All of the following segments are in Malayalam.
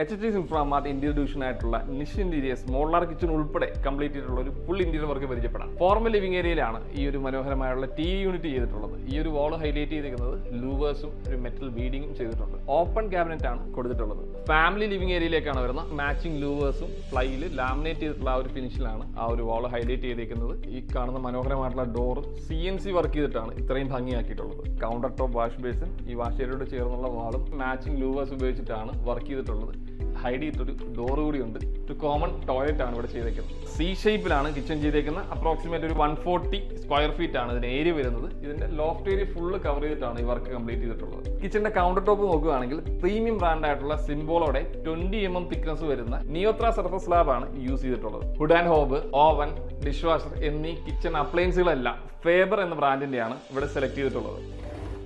H T Inframart interior division ആയിട്ടുള്ള നിഷ് ഇന്റീരിയേഴ്സ് മോളാർ കിച്ചൺ ഉൾപ്പെടെ കംപ്ലീറ്റ് ചെയ്തിട്ടുള്ള ഒരു ഫുൾ ഇന്റീരിയർ വർക്ക് പരിചയപ്പെടാം. ഫോർമൽ ലിവിംഗ് ഏരിയയിലാണ് ഈ ഒരു മനോഹരമായുള്ള ടി യൂണിറ്റ് ചെയ്തിട്ടുള്ളത്. ഈ ഒരു വാൾ ഹൈലൈറ്റ് ചെയ്തിരിക്കുന്നത് ലൂവേഴ്സും ഒരു മെറ്റൽ ബീഡിങ്ങും ചെയ്തിട്ടുണ്ട്. ഓപ്പൺ ക്യാബിനറ്റ് ആണ് കൊടുത്തിട്ടുള്ളത്. ഫാമിലി ലിവിംഗ് ഏരിയയിലേക്കാണ് വരുന്നത്. മാച്ചിങ് ലൂവേഴ്സും ഫ്ലൈയിൽ ലാമിനേറ്റ് ചെയ്തിട്ടുള്ള ആ ഒരു ഫിനിഷിലാണ് ആ ഒരു വാൾ ഹൈലൈറ്റ് ചെയ്തിരിക്കുന്നത് ഈ കാണുന്ന മനോഹരമായിട്ടുള്ള door C N C work ചെയ്തിട്ടാണ് ഇത്രയും ഭംഗിയാക്കിയിട്ടുള്ളത്. കൗണ്ടർ ടോപ്പ് വാഷ് ബേസിൻ ഈ വാഷ് ഏരിയയോട് ചേർന്നുള്ള വാളും മാച്ചിങ് ലൂവേഴ്സ് ഉപയോഗിച്ചിട്ടാണ് വർക്ക് ചെയ്തിട്ടുള്ളത്. ഹൈഡ് ചെയ്തിട്ടൊരു ഡോർ കൂടിയുണ്ട്. ഒരു കോമൺ ടോയ്ലറ്റ് ആണ് ഇവിടെ ചെയ്തേക്കുന്നത്. സി ഷേപ്പിലാണ് കിച്ചൺ ചെയ്തേക്കുന്നത്. അപ്രോക്സിമേറ്റ് ഒരു വൺ ഫോർട്ടി സ്ക്വയർ ഫീറ്റ് ആണ് ഇതിന്റെ ഏരിയ വരുന്നത്. ഇതിന്റെ ലോഫ്റ്റ് ഏരിയ ഫുള്ള് കവർ ചെയ്തിട്ടാണ് ഈ വർക്ക് കംപ്ലീറ്റ് ചെയ്തിട്ടുള്ളത്. കിച്ചന്റെ കൗണ്ടർ ടോപ്പ് നോക്കുകയാണെങ്കിൽ പ്രീമിയം ബ്രാൻഡ് ആയിട്ടുള്ള സിംബോളോടെ ട്വന്റി എം എം തിക്നസ് വരുന്ന നിയോത്ര സർഫസ് സ്ലാബ് ആണ് യൂസ് ചെയ്തിട്ടുള്ളത്. Hood and hob oven dish washer എന്നീ കിച്ചൺ അപ്ലയൻസുകളെല്ലാം ഫേബർ എന്ന ബ്രാൻഡിന്റെയാണ് ഇവിടെ സെലക്ട് ചെയ്തിട്ടുള്ളത്.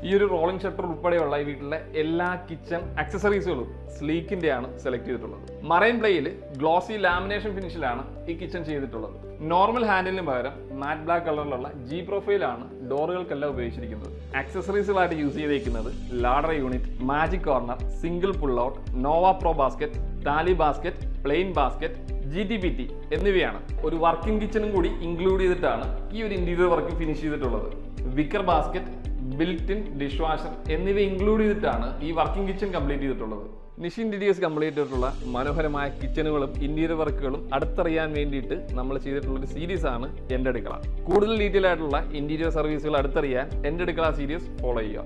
ഈ ഒരു റോളിംഗ് ഷട്ടർ ഉൾപ്പെടെയുള്ള ഈ വീട്ടിലെ എല്ലാ കിച്ചൺ അക്സസറീസുകളും സ്ലീക്കിന്റെ ആണ് സെലക്ട് ചെയ്തിട്ടുള്ളത്. മറൈൻ പ്ലേയിൽ ഗ്ലോസി ലാമിനേഷൻ ഫിനിഷിലാണ് ഈ കിച്ചൺ ചെയ്തിട്ടുള്ളത്. നോർമൽ ഹാൻഡിലിന് പകരം മാറ്റ് ബ്ലാക്ക് കളറിലുള്ള ജി പ്രൊഫൈലാണ് ഡോറുകൾക്കെല്ലാം ഉപയോഗിച്ചിരിക്കുന്നത്. ആക്സസറീസുകളായിട്ട് യൂസ് ചെയ്തേക്കുന്നത് ladder unit magic corner single pull out Nova pro basket thali basket plain basket G T P T എന്നിവയാണ്. ഒരു വർക്കിംഗ് കിച്ചണും കൂടി ഇൻക്ലൂഡ് ചെയ്തിട്ടാണ് ഈ ഒരു ഇന്റീരിയർ വർക്ക് ഫിനിഷ് ചെയ്തിട്ടുള്ളത്. Wicker basket built in dish washer എന്നിവ ഇൻക്ലൂഡ് ചെയ്തിട്ടാണ് ഈ വർക്കിംഗ് കിച്ചൺ കംപ്ലീറ്റ് ചെയ്തിട്ടുള്ളത്. നിഷിൻ ഇന്റീരിയേഴ്സ് കംപ്ലീറ്റ് ചെയ്തിട്ടുള്ള മനോഹരമായ കിച്ചണുകളും ഇന്റീരിയർ വർക്കുകളും അടുത്തറിയാൻ വേണ്ടിയിട്ട് നമ്മൾ ചെയ്തിട്ടുള്ള ഒരു സീരീസ് ആണ് എന്റെ അടുക്കള കൂടുതൽ ഡീറ്റെയിൽ ആയിട്ടുള്ള ഇന്റീരിയർ സർവീസുകൾ അടുത്തറിയാൻ എന്റെ അടുക്കള സീരീസ് ഫോളോ ചെയ്യുക.